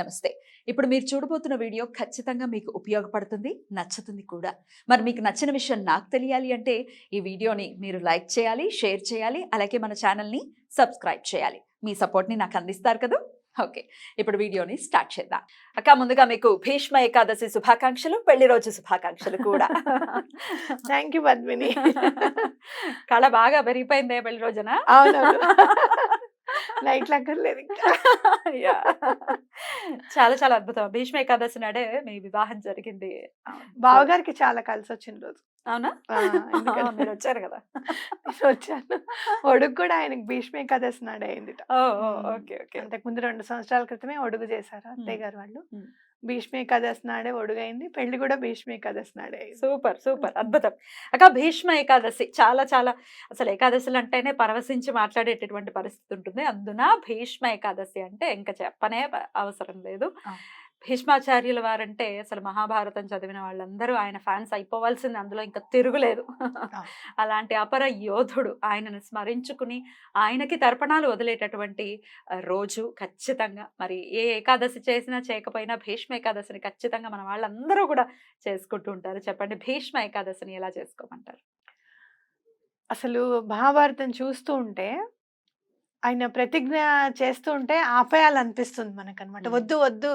నమస్తే. ఇప్పుడు మీరు చూడబోతున్న వీడియో ఖచ్చితంగా మీకు ఉపయోగపడుతుంది నచ్చుతుంది కూడా. మరి మీకు నచ్చిన విషయం నాకు తెలియాలి అంటే ఈ వీడియోని మీరు లైక్ చేయాలి షేర్ చేయాలి అలాగే మన ఛానల్ని సబ్స్క్రైబ్ చేయాలి. మీ సపోర్ట్ని నాకు అందిస్తారు కదా? ఓకే. ఇప్పుడు వీడియోని స్టార్ట్ చేద్దాం. అక్క ముందుగా మీకు భీష్మ ఏకాదశి శుభాకాంక్షలు పెళ్ళి రోజు శుభాకాంక్షలు కూడా. Thank you Padmini. కళ బాగా పెరిగిపోయిందే పెళ్ళి రోజున? లైట్లు అక్కర్లేదు ఇంకా. చాలా చాలా అద్భుతం. భీష్మ ఏకాదశి నాడే మీ వివాహం జరిగింది. బావగారికి చాలా కలిసి వచ్చిన రోజు. అవునా? మీరు వచ్చారు కదా. వచ్చాను. ఒడుగు కూడా ఆయనకి భీష్మే కథస్ నాడే అయింది ఓకే ఓకే. అంతకుముందు రెండు సంవత్సరాల క్రితమే ఒడుగు చేశారు అత్తయ్య గారు వాళ్ళు. భీష్మే కథస్ నాడే ఒడుగు అయింది పెళ్ళి కూడా భీష్మే కథస్ నాడే సూపర్ సూపర్ అద్భుతం. అక్క భీష్మ ఏకాదశి చాలా చాలా అసలు ఏకాదశులు అంటేనే పరవశించి మాట్లాడేటటువంటి పరిస్థితి ఉంటుంది. అందున భీష్మ ఏకాదశి అంటే ఇంకా చెప్పనే అవసరం లేదు. భీష్మాచార్యుల వారంటే అసలు మహాభారతం చదివిన వాళ్ళందరూ ఆయన ఫ్యాన్స్ అయిపోవాల్సింది అందులో ఇంకా తిరుగులేదు. అలాంటి అపర యోధుడు ఆయనను స్మరించుకుని ఆయనకి తర్పణాలు వదిలేటటువంటి రోజు ఖచ్చితంగా మరి ఏ ఏకాదశి చేసినా చేయకపోయినా భీష్మ ఏకాదశిని ఖచ్చితంగా మన వాళ్ళందరూ కూడా చేసుకుంటూ ఉంటారు. చెప్పండి భీష్మ ఏకాదశిని ఎలా చేసుకోమంటారు? అసలు మహాభారతం చూస్తూ ఉంటే ఆయన ప్రతిజ్ఞ చేస్తూ ఉంటే ఆపేయాలనిపిస్తుంది మనకు అనమాట. వద్దు వద్దు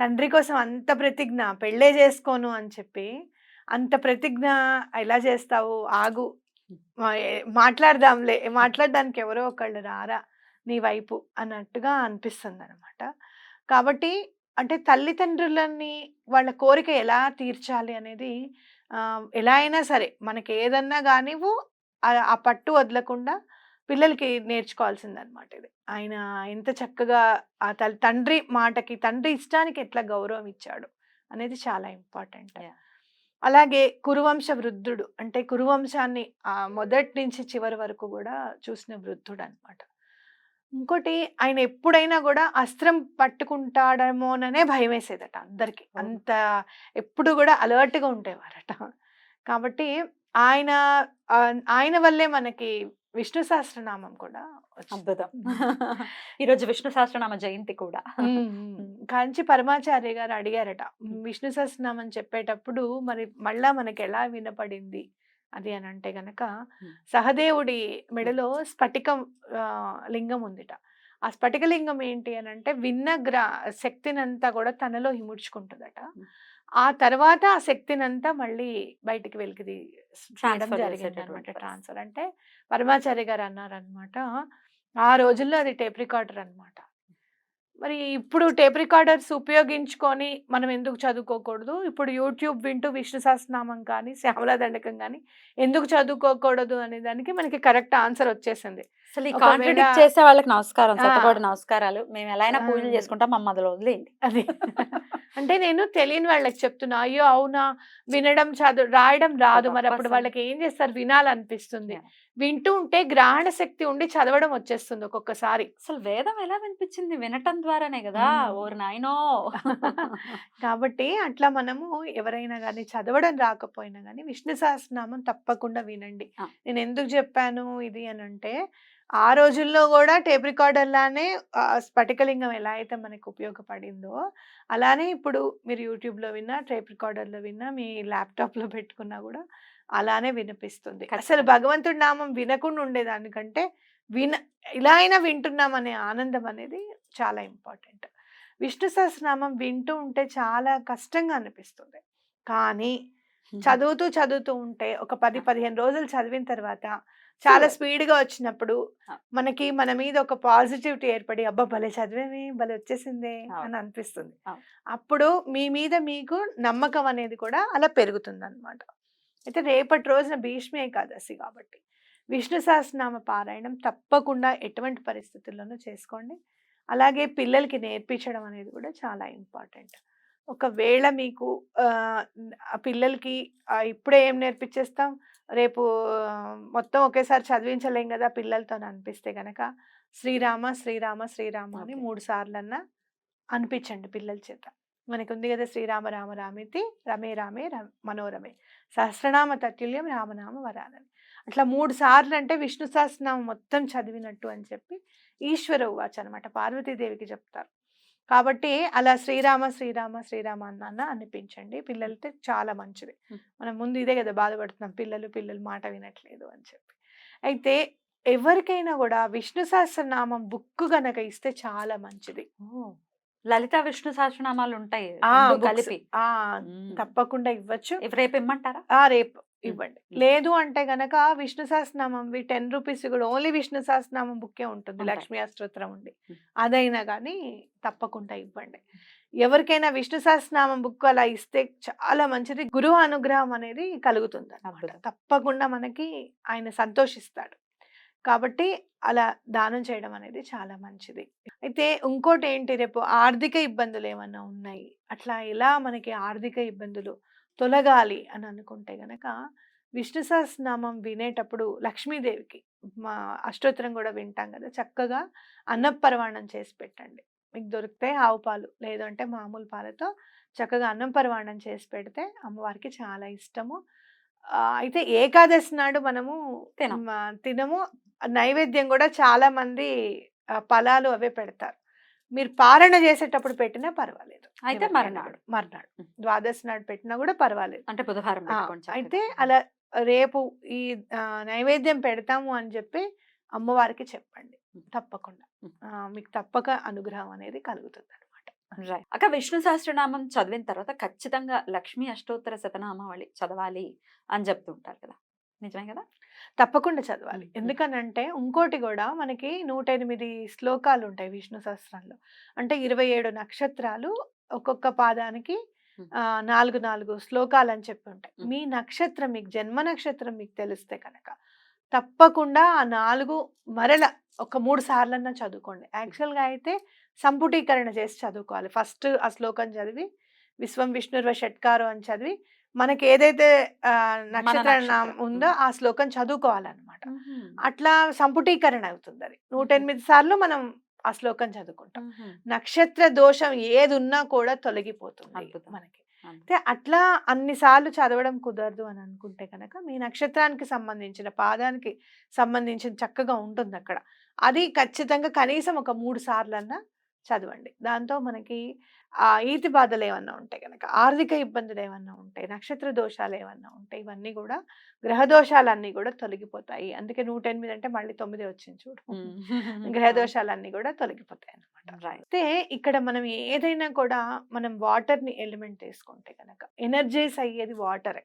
తండ్రి కోసం అంత ప్రతిజ్ఞ పెళ్ళే చేసుకోను అని చెప్పి అంత ప్రతిజ్ఞ ఎలా చేస్తావు? ఆగు. మాట్లాడదాంలే మాట్లాడడానికి ఎవరో ఒకళ్ళు రారా నీ వైపు అన్నట్టుగా అనిపిస్తుంది అనమాట కాబట్టి అంటే తల్లిదండ్రులని వాళ్ళ కోరిక ఎలా తీర్చాలి అనేది ఎలా అయినా సరే మనకి ఏదన్నా కానివ్వు ఆ పట్టు వదలకుండా పిల్లలకి నేర్చుకోవాల్సిందనమాట ఇది. ఆయన ఎంత చక్కగా ఆ తల్లి తండ్రి మాటకి తండ్రి ఇష్టానికి ఎట్లా గౌరవం ఇచ్చాడు అనేది చాలా ఇంపార్టెంట్. అలాగే కురువంశ వృద్ధుడు అంటే కురువంశాన్ని మొదటి నుంచి చివరి వరకు కూడా చూసిన వృద్ధుడు అన్నమాట ఇంకోటి ఆయన ఎప్పుడైనా కూడా అస్త్రం పట్టుకుంటాడేమోననే భయం వేసేదట అందరికి. అంత ఎప్పుడు కూడా alert గా ఉండేవారట. కాబట్టి ఆయన ఆయన వల్లే మనకి విష్ణు సహస్రనామం కూడా. అద్భుతం. ఈరోజు విష్ణు సహస్రనామ జయంతి కూడా. కాంచి పరమాచార్య గారు అడిగారట విష్ణు సహస్రనామం చెప్పేటప్పుడు మరి మళ్ళా మనకి ఎలా వినపడింది? అది అని అంటే గనక. సహదేవుడి మెడలో స్ఫటికం లింగం ఉందిట. ఆ స్ఫటిక లింగం ఏంటి అని అంటే విన్న గ్రా శక్తినంతా కూడా తనలో ఇముడ్చుకుంటుందట Hmm. ఆ తర్వాత ఆ శక్తినంతా మళ్ళీ బయటికి వెలికి తీయడం Transfer జరిగింది అనమాట. ట్రాన్స్ఫర్. అంటే పరమాచార్య గారు అన్నారనమాట ఆ రోజుల్లో అది టేప్ రికార్డర్ అన్నమాట మరి ఇప్పుడు టేప్ రికార్డర్స్ ఉపయోగించుకొని మనం ఎందుకు చదువుకోకూడదు? ఇప్పుడు యూట్యూబ్ వింటూ విష్ణు సహస్రనామం కానీ శ్యామలా దండకం కానీ ఎందుకు చదువుకోకూడదు అనే దానికి మనకి కరెక్ట్ ఆన్సర్ వచ్చేసింది. అసలు ఈ కాంట్రడిక్ట్ చేసే వాళ్ళకి నమస్కారం నమస్కారాలు. మేము ఎలా అయినా పూజలు. చేసుకుంటాం మమ్మ అందులో వదిలేయండి. అది. అంటే నేను తెలియని వాళ్ళకి చెప్తున్నా అయ్యో అవునా? వినడం చదువు రాయడం రాదు మరి అప్పుడు. వాళ్ళకి ఏం చేస్తారు? వినాలనిపిస్తుంది. వింటూ ఉంటే గ్రహణ శక్తి ఉండి చదవడం వచ్చేస్తుంది ఒక్కొక్కసారి. అసలు వేదం ఎలా వినిపించింది? వినటం ద్వారానే కదా. ఓరు నాయనో కాబట్టి అట్లా మనము ఎవరైనా కానీ చదవడం రాకపోయినా కానీ విష్ణు సహస్రనామం తప్పకుండా వినండి. నేను ఎందుకు చెప్పాను ఇది అని అంటే ఆ రోజుల్లో కూడా టేప్ రికార్డర్ లానే స్ఫటికలింగం ఎలా అయితే మనకు ఉపయోగపడిందో అలానే ఇప్పుడు మీరు యూట్యూబ్లో విన్నా టేప్ రికార్డర్లో విన్నా మీ ల్యాప్టాప్లో పెట్టుకున్నా కూడా అలానే వినిపిస్తుంది. అసలు. భగవంతుడి నామం వినకుండా ఉండేదానికంటే విన ఇలా అయినా వింటున్నాం అనే ఆనందం అనేది చాలా ఇంపార్టెంట్. విష్ణు సహస్రనామం వింటూ ఉంటే చాలా కష్టంగా అనిపిస్తుంది. కానీ చదువుతూ చదువుతూ ఉంటే ఒక పది పదిహేను రోజులు చదివిన తర్వాత చాలా. స్పీడ్గా వచ్చినప్పుడు. మనకి మన మీద ఒక పాజిటివిటీ ఏర్పడి అబ్బా భలే చదివేమి భలే వచ్చేసిందే. అని అనిపిస్తుంది. అప్పుడు మీ మీద మీకు నమ్మకం అనేది కూడా అలా పెరుగుతుంది అనమాట అయితే రేపటి రోజున భీష్మ ఏకాదశి కాబట్టి విష్ణు సహస్రనామ పారాయణం తప్పకుండా ఎటువంటి పరిస్థితుల్లోనూ చేసుకోండి అలాగే పిల్లలకి నేర్పించడం అనేది కూడా చాలా ఇంపార్టెంట్ ఒకవేళ మీకు పిల్లలకి ఇప్పుడే ఏం నేర్పించేస్తాం రేపు మొత్తం ఒకేసారి చదివించలేం కదా పిల్లలతో అనిపిస్తే గనక శ్రీరామ శ్రీరామ శ్రీరామ అని. మూడు సార్లన్నా అనిపించండి పిల్లల చేత. మనకు ఉంది కదా శ్రీరామ రామ రామితి రమే రామే రమ- మనోరమే. సహస్రనామ తత్తుల్యం రామనామ వరాలని. అట్లా మూడు సార్లు అంటే విష్ణు సహస్రనామం మొత్తం చదివినట్టు అని చెప్పి ఈశ్వర ఉవాచ అనమాట పార్వతీదేవికి చెప్తారు. కాబట్టి అలా శ్రీరామ శ్రీరామ శ్రీరామ అన్న అనిపించండి. పిల్లలతో చాలా మంచిది. మనం ముందు ఇదే కదా బాధపడుతున్నాం. పిల్లలు పిల్లలు మాట వినట్లేదు అని చెప్పి. అయితే ఎవరికైనా కూడా విష్ణు సహస్రనామం బుక్ గనక ఇస్తే చాలా మంచిది. లలిత విష్ణు సహస్రనామాలు ఉంటాయి. కలిపి. తప్పకుండా ఇవ్వచ్చు. ఇవి రేపు ఇమ్మంటారా? ఆ! రేపు ఇవ్వండి. లేదు అంటే గనక విష్ణు సహస్రనామం టెన్ రూపీస్ కూడా ఓన్లీ విష్ణు సహస్రనామం బుక్కే ఉంటుంది. లక్ష్మీ అష్టోత్తరం ఉండి. మ్మ్. అదైనా కానీ తప్పకుండా ఇవ్వండి. ఎవరికైనా విష్ణు సహస్రనామం బుక్ అలా ఇస్తే చాలా మంచిది. గురువు అనుగ్రహం అనేది కలుగుతుంది అద్భుతం. తప్పకుండా మనకి ఆయన సంతోషిస్తాడు. కాబట్టి అలా దానం చేయడం అనేది చాలా మంచిది. అయితే ఇంకోటి ఏంటి? రేపు ఆర్థిక ఇబ్బందులు ఏమన్నా ఉన్నాయి? అట్లా ఎలా మనకి ఆర్థిక ఇబ్బందులు తొలగాలి అని అనుకుంటే గనక విష్ణు సహస్రనామం వినేటప్పుడు లక్ష్మీదేవికి మా అష్టోత్తరం కూడా వింటాం కదా! చక్కగా అన్నపరవాణం చేసి పెట్టండి. మీకు దొరికితే ఆవు పాలు లేదు అంటే మామూలు పాలతో చక్కగా అన్నం పరవాణం చేసి పెడితే అమ్మవారికి చాలా ఇష్టము. అయితే ఏకాదశి నాడు మనము తినము. నైవేద్యం కూడా చాలా మంది ఫలాలు అవే పెడతారు. మీరు పారణ చేసేటప్పుడు పెట్టినా పర్వాలేదు. అయితే మరునాడు. మర్నాడు. ద్వాదశి నాడు పెట్టినా కూడా పర్వాలేదు. అంటే బుధవారం. అయితే అలా రేపు ఈ నైవేద్యం పెడతాము అని చెప్పి అమ్మవారికి చెప్పండి. తప్పకుండా. మీకు తప్పక అనుగ్రహం అనేది కలుగుతుంది అనమాట Right. అక్క విష్ణు సహస్రనామం చదివిన తర్వాత ఖచ్చితంగా లక్ష్మీ అష్టోత్తర శతనామావళి చదవాలి అని చెప్తుంటారు కదా. నిజమే కదా? తప్పకుండా చదవాలి. ఎందుకనంటే ఇంకోటి కూడా మనకి నూట ఎనిమిది శ్లోకాలు ఉంటాయి విష్ణు సహస్రంలో. అంటే ఇరవై ఏడు నక్షత్రాలు ఒక్కొక్క పాదానికి నాలుగు నాలుగు శ్లోకాలు అని చెప్పి ఉంటాయి. మీ నక్షత్రం మీకు జన్మ నక్షత్రం మీకు తెలిస్తే కనుక తప్పకుండా ఆ నాలుగు మరల ఒక మూడు సార్లన్నా చదువుకోండి. యాక్చువల్గా అయితే సంపుటీకరణ చేసి చదువుకోవాలి. ఫస్ట్ ఆ శ్లోకం చదివి విశ్వం విష్ణుర్వ షట్కారు అని చదివి మనకి ఏదైతే నక్షత్ర. ఉందో. ఆ శ్లోకం చదువుకోవాలన్నమాట. అట్లా సంపుటీకరణ అవుతుంది అది నూట ఎనిమిది సార్లు మనం ఆ శ్లోకం చదువుకుంటాం. నక్షత్ర దోషం ఏది ఉన్నా కూడా తొలగిపోతుంది. మనకి. అయితే అట్లా అన్నిసార్లు చదవడం కుదరదు అని అనుకుంటే కనుక మీ నక్షత్రానికి సంబంధించిన పాదానికి సంబంధించిన చక్కగా ఉంటుంది అక్కడ అది ఖచ్చితంగా కనీసం ఒక మూడు సార్లన్నా చదవండి. దాంతో మనకి ఆ ఈతి బాధలు ఏమన్నా ఉంటాయి కనుక ఆర్థిక ఇబ్బందులు ఏమన్నా ఉంటాయి నక్షత్ర దోషాలు ఏమన్నా ఉంటాయి ఇవన్నీ కూడా గ్రహ దోషాలన్నీ కూడా తొలగిపోతాయి. అందుకే నూట ఎనిమిది అంటే మళ్ళీ తొమ్మిది వచ్చింది చూడు. గ్రహ దోషాలన్నీ కూడా తొలగిపోతాయి Right. అయితే ఇక్కడ మనం ఏదైనా కూడా మనం వాటర్ని ఎలిమెంట్ తీసుకుంటే కనుక ఎనర్జైజ్ అయ్యేది వాటరే.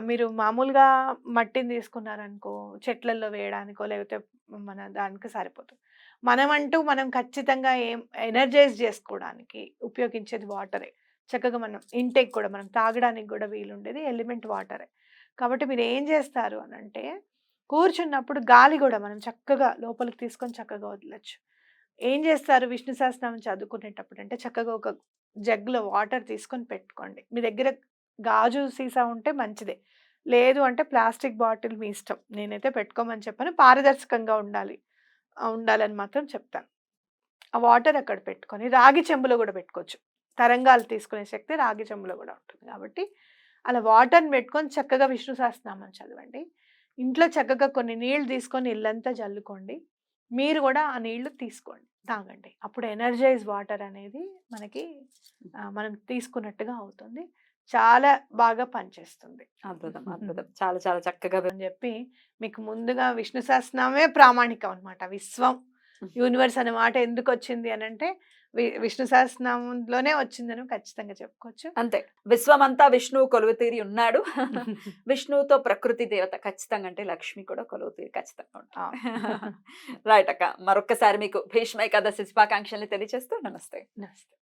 మీరు మామూలుగా మట్టిని తీసుకున్నారనుకో చెట్లలో వేయడానికో లేకపోతే మన దానికి సరిపోతుంది మనం అంటూ మనం ఖచ్చితంగా ఏం ఎనర్జైజ్ చేసుకోవడానికి ఉపయోగించేది వాటరే చక్కగా మనం ఇంటేక్ కూడా మనం తాగడానికి కూడా వీలుండేది ఎలిమెంట్ వాటరే కాబట్టి మీరు ఏం చేస్తారు అని అంటే కూర్చున్నప్పుడు గాలి కూడా మనం చక్కగా లోపలికి తీసుకొని చక్కగా వదలచ్చు. ఏం చేస్తారు? విష్ణు సహస్రనామం చదువుకునేటప్పుడు అంటే చక్కగా ఒక జగ్లో వాటర్ తీసుకొని పెట్టుకోండి. మీ దగ్గర గాజు సీసా ఉంటే మంచిదే. లేదు అంటే ప్లాస్టిక్ బాటిల్ మీ ఇష్టం. నేనైతే పెట్టుకోమని చెప్పాను. పారదర్శకంగా ఉండాలి. ఉండాలని మాత్రం చెప్తాను. ఆ వాటర్ అక్కడ పెట్టుకొని రాగి చెంబులో కూడా పెట్టుకోవచ్చు. తరంగాలు తీసుకునే శక్తి రాగి చెంబులో కూడా ఉంటుంది కాబట్టి అలా వాటర్ని పెట్టుకొని చక్కగా విష్ణు సహస్రనామం చదవండి. ఇంట్లో చక్కగా కొన్ని నీళ్ళు తీసుకొని ఇల్లంతా జల్లుకోండి మీరు కూడా ఆ నీళ్ళు తీసుకోండి తాగండి. అప్పుడు ఎనర్జైజ్ వాటర్ అనేది మనకి మనం తీసుకున్నట్టుగా అవుతుంది. చాలా బాగా పనిచేస్తుంది. అద్భుతం అద్భుతం. చాలా చాలా చక్కగా. అని చెప్పి మీకు ముందుగా విష్ణు సహస్రనామే ప్రామాణికం అనమాట విశ్వం యూనివర్స్ అనే మాట ఎందుకు వచ్చింది అని అంటే విష్ణు సహస్రనామంలోనే వచ్చిందని ఖచ్చితంగా చెప్పుకోవచ్చు. అంతే. విశ్వమంతా విష్ణువు కొలువు తీరి ఉన్నాడు. విష్ణువుతో ప్రకృతి దేవత ఖచ్చితంగా అంటే లక్ష్మి కూడా కొలువు తీరి ఖచ్చితంగా రైట్ అక్క మరొక్కసారి మీకు భీష్మ ఏకాదశి శుభాకాంక్షల్ని తెలియజేస్తూ నమస్తే. నమస్తే.